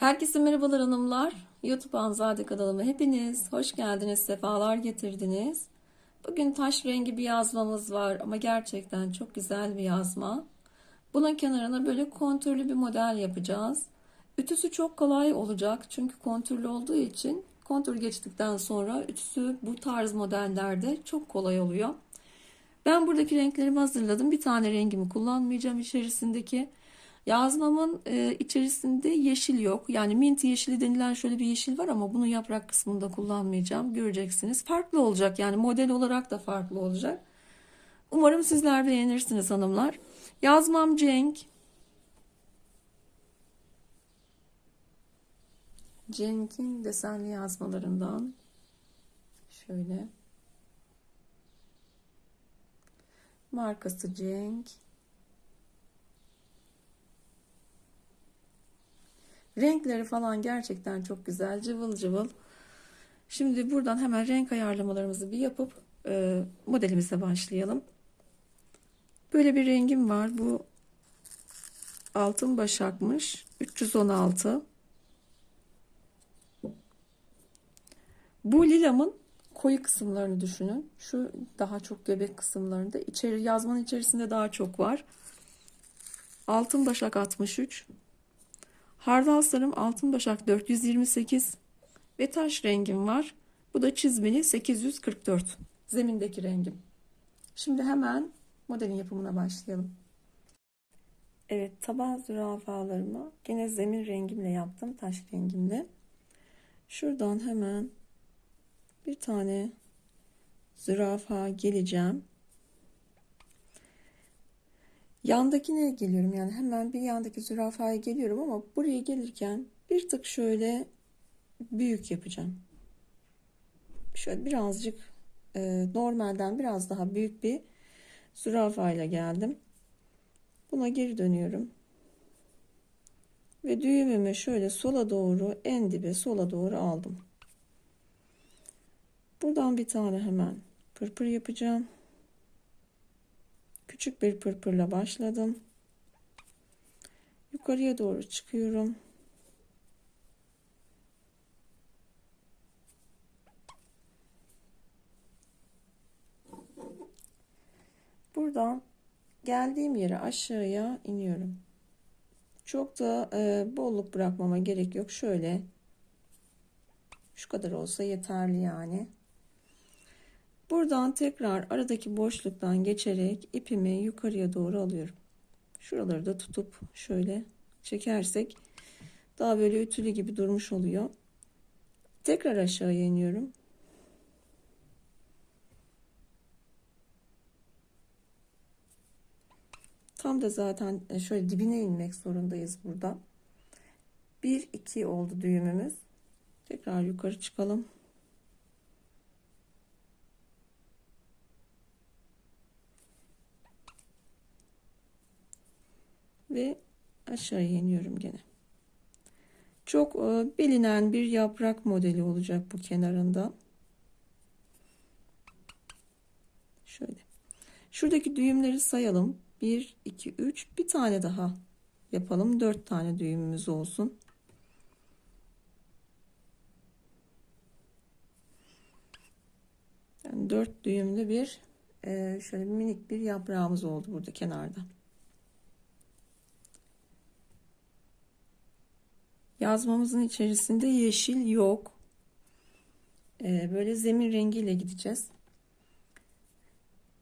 Herkese merhabalar hanımlar. YouTube Anzade kanalıma hepiniz hoş geldiniz, sefalar getirdiniz. Bugün taş rengi bir yazmamız var ama gerçekten çok güzel bir yazma. Bunun kenarına böyle kontürlü bir model yapacağız. Ütüsü çok kolay olacak çünkü kontürlü olduğu için kontür geçtikten sonra ütüsü bu tarz modellerde çok kolay oluyor. Ben buradaki renklerimi hazırladım. Bir tane rengimi kullanmayacağım içerisindeki. Yazmamın e, içerisinde yeşil yok. Yani mint yeşili denilen şöyle bir yeşil var ama bunu yaprak kısmında kullanmayacağım. Göreceksiniz. Farklı olacak yani model olarak da farklı olacak. Umarım sizler beğenirsiniz hanımlar. Yazmam Cenk. Cenk'in desenli yazmalarından şöyle markası Cenk. Renkleri falan gerçekten çok güzel, cıvıl cıvıl. Şimdi buradan hemen renk ayarlamalarımızı bir yapıp e, modelimize başlayalım. Böyle bir rengim var. Bu altın başakmış. 316. Bu lilamın koyu kısımlarını düşünün. Şu daha çok göbek kısımlarında. İçeri yazmanın içerisinde daha çok var. Altın başak 63. Hardal sarım altın başak 428 ve taş rengim var. Bu da çizmeli 844. Zemindeki rengim. Şimdi hemen modelin yapımına başlayalım. Evet taban zürafalarımı gene zemin rengimle yaptım. Taş rengimle. Şuradan hemen bir tane zürafa geleceğim. Yandakine geliyorum yani hemen bir yandaki zürafaya geliyorum ama buraya gelirken bir tık şöyle büyük yapacağım. Şöyle birazcık e, normalden biraz daha büyük bir zürafa ile geldim. Buna geri dönüyorum. Ve düğümümü şöyle sola doğru en dibe sola doğru aldım. Buradan bir tane hemen pırpır yapacağım. Küçük bir pırpırla başladım. Yukarıya doğru çıkıyorum. Buradan geldiğim yere aşağıya iniyorum. Çok da e, bolluk bırakmama gerek yok. Şöyle şu kadar olsa yeterli yani. Buradan tekrar aradaki boşluktan geçerek ipimi yukarıya doğru alıyorum. Şuraları da tutup şöyle çekersek daha böyle ütülü gibi durmuş oluyor. Tekrar aşağıya iniyorum. Tam da zaten e, şöyle dibine inmek zorundayız burada. 1 2 oldu düğümümüz. Tekrar yukarı çıkalım. Ve aşağı iniyorum gene. Çok e, bilinen bir yaprak modeli olacak bu kenarında. Şöyle. Şuradaki düğümleri sayalım. 1, 2, 3. Bir tane daha yapalım. 4 tane düğümümüz olsun. Yani 4 düğümlü bir e, şöyle minik bir yaprağımız oldu burada kenarda. Yazmamızın içerisinde yeşil yok. Ee, böyle zemin rengiyle gideceğiz.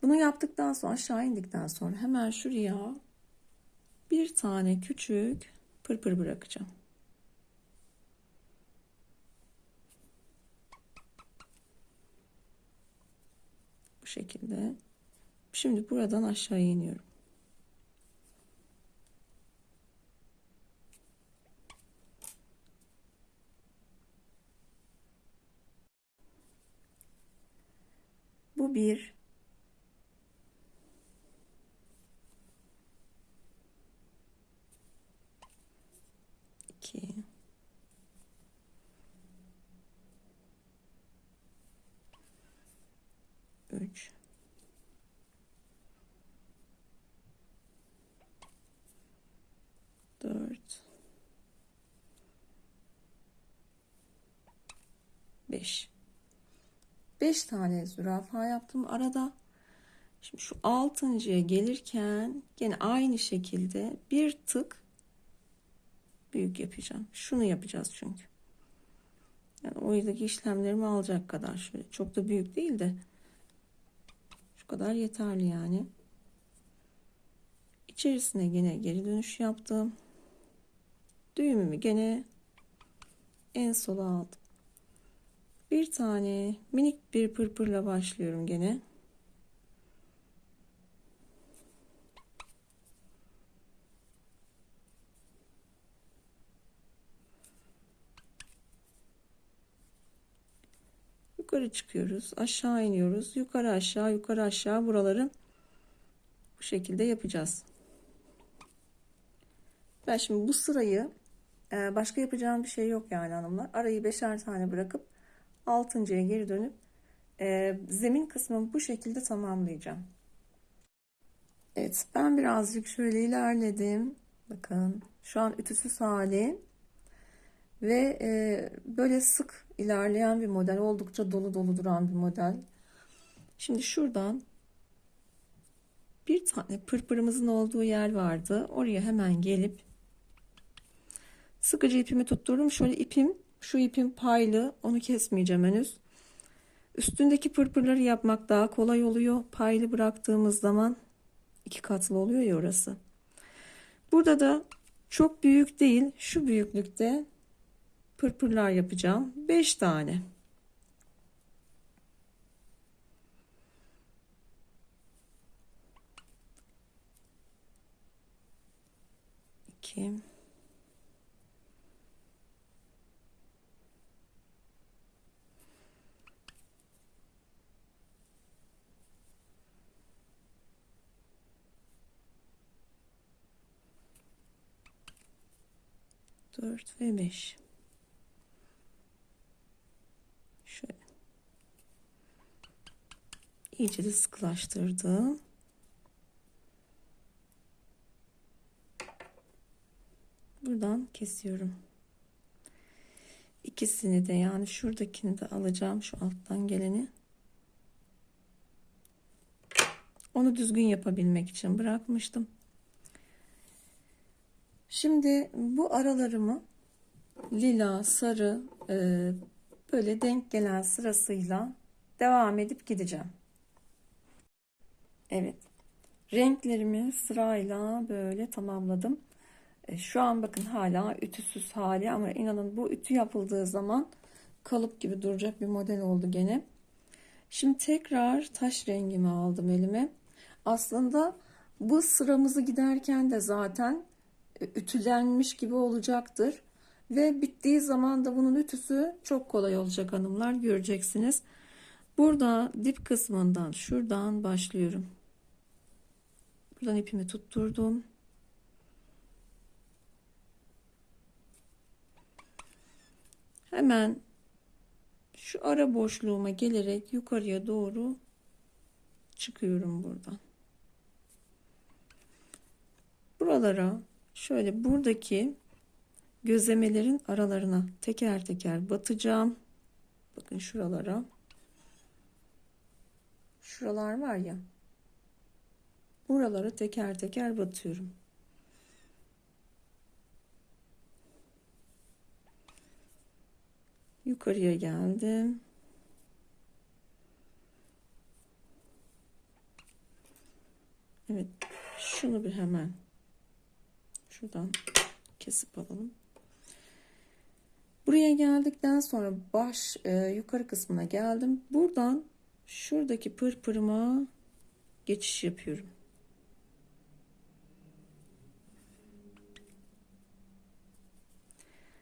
Bunu yaptıktan sonra aşağı indikten sonra hemen şuraya bir tane küçük pırpır bırakacağım. Bu şekilde. Şimdi buradan aşağı iniyorum. bir. İki. Üç. Dört. Beş. 5 tane zürafa yaptım arada. Şimdi şu altıncıya gelirken gene aynı şekilde bir tık büyük yapacağım. Şunu yapacağız çünkü. Yani oradaki işlemlerimi alacak kadar şöyle. Çok da büyük değil de şu kadar yeterli yani. İçerisine gene geri dönüş yaptım. Düğümümü gene en sola aldım. Bir tane minik bir pırpırla başlıyorum gene. Yukarı çıkıyoruz. Aşağı iniyoruz. Yukarı aşağı yukarı aşağı buraları bu şekilde yapacağız. Ben şimdi bu sırayı e, başka yapacağım bir şey yok yani hanımlar. Arayı beşer tane bırakıp altıncıya geri dönüp e, zemin kısmını bu şekilde tamamlayacağım. Evet ben birazcık şöyle ilerledim. Bakın şu an ütüsüz hali ve e, böyle sık ilerleyen bir model oldukça dolu dolu duran bir model. Şimdi şuradan bir tane pırpırımızın olduğu yer vardı. Oraya hemen gelip sıkıcı ipimi tutturdum. Şöyle ipim şu ipim paylı onu kesmeyeceğim henüz. Üstündeki pırpırları yapmak daha kolay oluyor. Paylı bıraktığımız zaman iki katlı oluyor ya orası. Burada da çok büyük değil şu büyüklükte pırpırlar yapacağım. 5 tane. İki. Dört ve beş. Şöyle. İyice de sıkılaştırdım. Buradan kesiyorum. İkisini de yani şuradakini de alacağım şu alttan geleni. Onu düzgün yapabilmek için bırakmıştım. Şimdi bu aralarımı lila, sarı, e, böyle denk gelen sırasıyla devam edip gideceğim. Evet. Renklerimi sırayla böyle tamamladım. E, şu an bakın hala ütüsüz hali ama inanın bu ütü yapıldığı zaman kalıp gibi duracak bir model oldu gene. Şimdi tekrar taş rengimi aldım elime. Aslında bu sıramızı giderken de zaten ütülenmiş gibi olacaktır. Ve bittiği zaman da bunun ütüsü çok kolay olacak hanımlar göreceksiniz. Burada dip kısmından şuradan başlıyorum. Buradan ipimi tutturdum. Hemen şu ara boşluğuma gelerek yukarıya doğru çıkıyorum buradan. Buralara şöyle buradaki gözlemelerin aralarına teker teker batacağım. Bakın şuralara. Şuralar var ya. Buralara teker teker batıyorum. Yukarıya geldim. Evet. Şunu bir hemen şuradan kesip alalım. Buraya geldikten sonra baş e, yukarı kısmına geldim. Buradan şuradaki pırpırıma geçiş yapıyorum.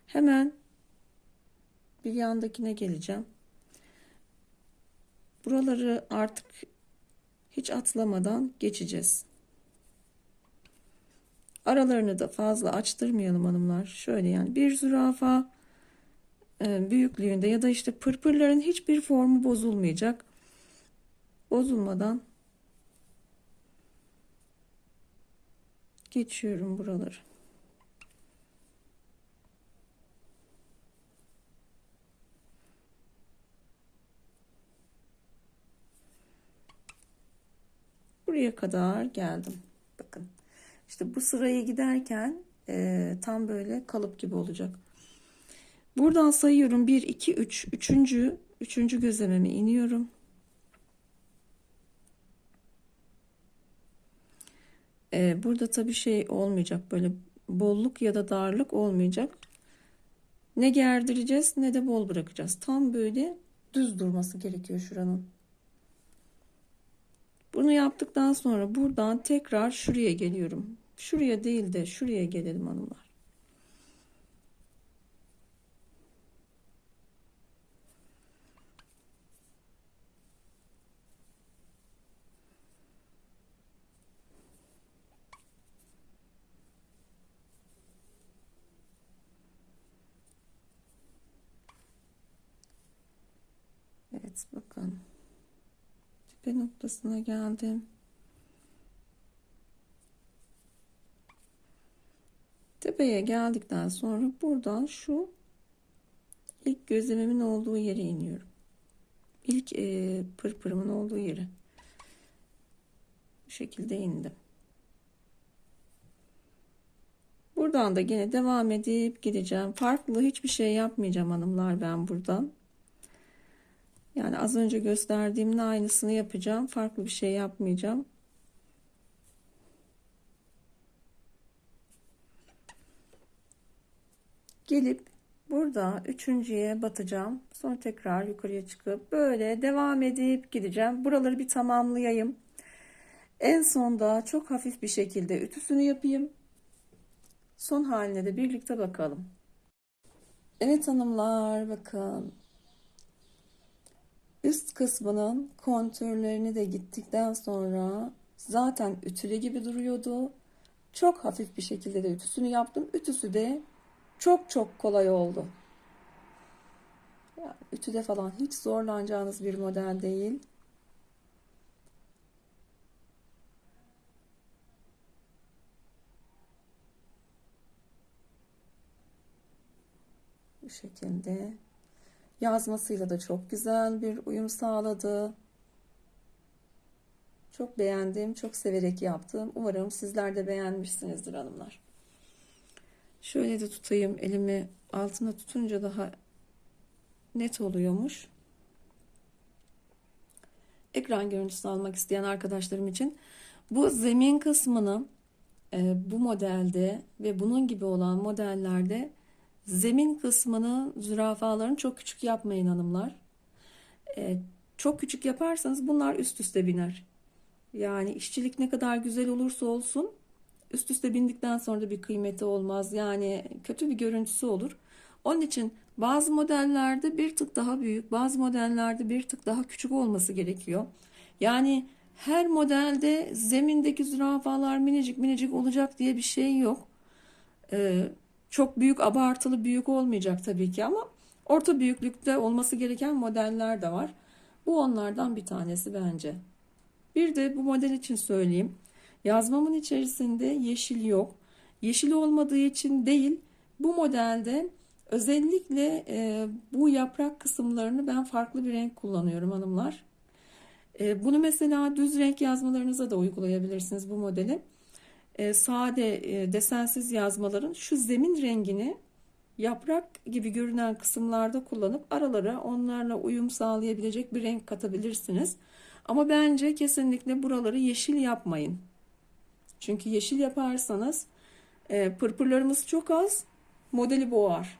Hemen bir yandakine geleceğim. Buraları artık hiç atlamadan geçeceğiz. Aralarını da fazla açtırmayalım hanımlar. Şöyle yani bir zürafa e, büyüklüğünde ya da işte pırpırların hiçbir formu bozulmayacak. Bozulmadan geçiyorum buraları. Buraya kadar geldim. İşte bu sırayı giderken e, tam böyle kalıp gibi olacak. Buradan sayıyorum 1 2 3 üçüncü üçüncü gözlememe iniyorum. E, burada tabii şey olmayacak böyle bolluk ya da darlık olmayacak. Ne gerdireceğiz ne de bol bırakacağız. Tam böyle düz durması gerekiyor şuranın. Bunu yaptıktan sonra buradan tekrar şuraya geliyorum. Şuraya değil de şuraya gelelim hanımlar. Evet bakın. Tepe noktasına geldim. Tepeye geldikten sonra buradan şu ilk gözlememin olduğu yere iniyorum. İlk e, pırpırımın olduğu yere. Bu şekilde indim. Buradan da yine devam edip gideceğim. Farklı hiçbir şey yapmayacağım hanımlar ben buradan. Yani az önce gösterdiğimin aynısını yapacağım. Farklı bir şey yapmayacağım. Gelip burada üçüncüye batacağım. Sonra tekrar yukarıya çıkıp böyle devam edip gideceğim. Buraları bir tamamlayayım. En sonda çok hafif bir şekilde ütüsünü yapayım. Son haline de birlikte bakalım. Evet hanımlar bakın Üst kısmının kontürlerini de gittikten sonra zaten ütülü gibi duruyordu. Çok hafif bir şekilde de ütüsünü yaptım. Ütüsü de çok çok kolay oldu. Yani ütüde falan hiç zorlanacağınız bir model değil. Bu şekilde. Yazmasıyla da çok güzel bir uyum sağladı. Çok beğendim, çok severek yaptım. Umarım sizler de beğenmişsinizdir hanımlar. Şöyle de tutayım. Elimi altına tutunca daha net oluyormuş. Ekran görüntüsü almak isteyen arkadaşlarım için bu zemin kısmını e, bu modelde ve bunun gibi olan modellerde Zemin kısmını zürafaların çok küçük yapmayın hanımlar. Ee, çok küçük yaparsanız bunlar üst üste biner. Yani işçilik ne kadar güzel olursa olsun üst üste bindikten sonra da bir kıymeti olmaz. Yani kötü bir görüntüsü olur. Onun için bazı modellerde bir tık daha büyük, bazı modellerde bir tık daha küçük olması gerekiyor. Yani her modelde zemindeki zürafalar minicik minicik olacak diye bir şey yok. Ee, çok büyük abartılı büyük olmayacak tabii ki ama orta büyüklükte olması gereken modeller de var. Bu onlardan bir tanesi bence. Bir de bu model için söyleyeyim. Yazmamın içerisinde yeşil yok. Yeşil olmadığı için değil bu modelde özellikle e, bu yaprak kısımlarını ben farklı bir renk kullanıyorum hanımlar. E, bunu mesela düz renk yazmalarınıza da uygulayabilirsiniz bu modeli e, sade e, desensiz yazmaların şu zemin rengini yaprak gibi görünen kısımlarda kullanıp aralara onlarla uyum sağlayabilecek bir renk katabilirsiniz. Ama bence kesinlikle buraları yeşil yapmayın. Çünkü yeşil yaparsanız e, pırpırlarımız çok az, modeli boğar.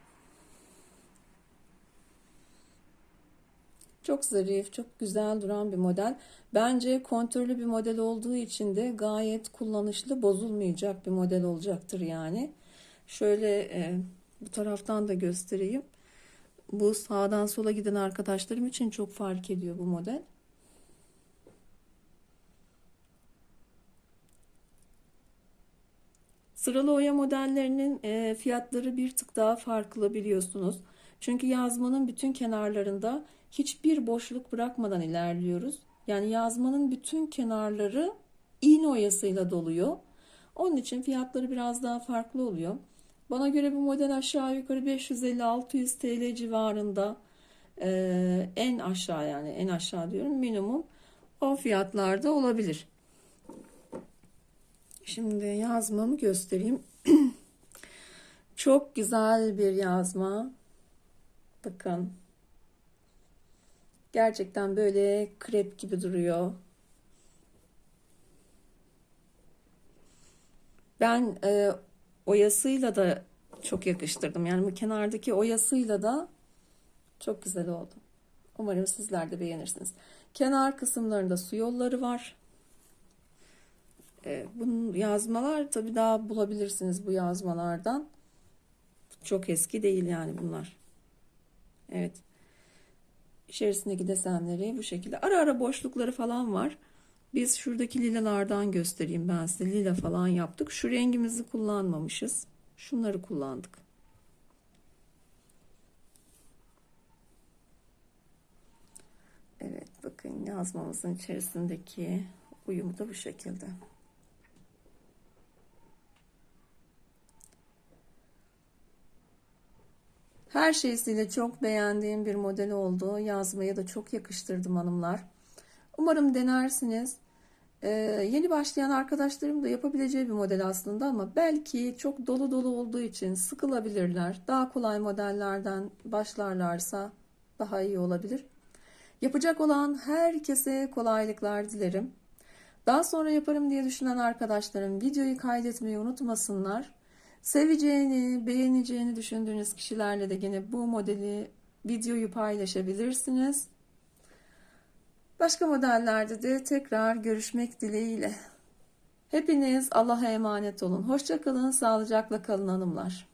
Çok zarif, çok güzel duran bir model. Bence kontörlü bir model olduğu için de gayet kullanışlı, bozulmayacak bir model olacaktır yani. Şöyle e, bu taraftan da göstereyim. Bu sağdan sola giden arkadaşlarım için çok fark ediyor bu model. Sıralı oya modellerinin e, fiyatları bir tık daha farklı biliyorsunuz. Çünkü yazmanın bütün kenarlarında hiçbir boşluk bırakmadan ilerliyoruz. Yani yazmanın bütün kenarları iğne oyasıyla doluyor. Onun için fiyatları biraz daha farklı oluyor. Bana göre bu model aşağı yukarı 550-600 TL civarında ee, en aşağı yani en aşağı diyorum minimum o fiyatlarda olabilir. Şimdi yazmamı göstereyim. Çok güzel bir yazma. Bakın. Gerçekten böyle krep gibi duruyor. Ben e, oyasıyla da çok yakıştırdım. Yani bu kenardaki oyasıyla da çok güzel oldu. Umarım sizler de beğenirsiniz. Kenar kısımlarında su yolları var. E, bunun yazmalar tabii daha bulabilirsiniz bu yazmalardan. Çok eski değil yani bunlar. Evet. İçerisindeki desenleri bu şekilde. Ara ara boşlukları falan var. Biz şuradaki lilalardan göstereyim ben size. Lila falan yaptık. Şu rengimizi kullanmamışız. Şunları kullandık. Evet bakın yazmamızın içerisindeki uyumu da bu şekilde. Her şeysiyle çok beğendiğim bir model oldu. Yazmaya da çok yakıştırdım hanımlar. Umarım denersiniz. Ee, yeni başlayan arkadaşlarım da yapabileceği bir model aslında ama belki çok dolu dolu olduğu için sıkılabilirler. Daha kolay modellerden başlarlarsa daha iyi olabilir. Yapacak olan herkese kolaylıklar dilerim. Daha sonra yaparım diye düşünen arkadaşlarım videoyu kaydetmeyi unutmasınlar. Seveceğini, beğeneceğini düşündüğünüz kişilerle de yine bu modeli, videoyu paylaşabilirsiniz. Başka modellerde de tekrar görüşmek dileğiyle. Hepiniz Allah'a emanet olun. Hoşçakalın, sağlıcakla kalın hanımlar.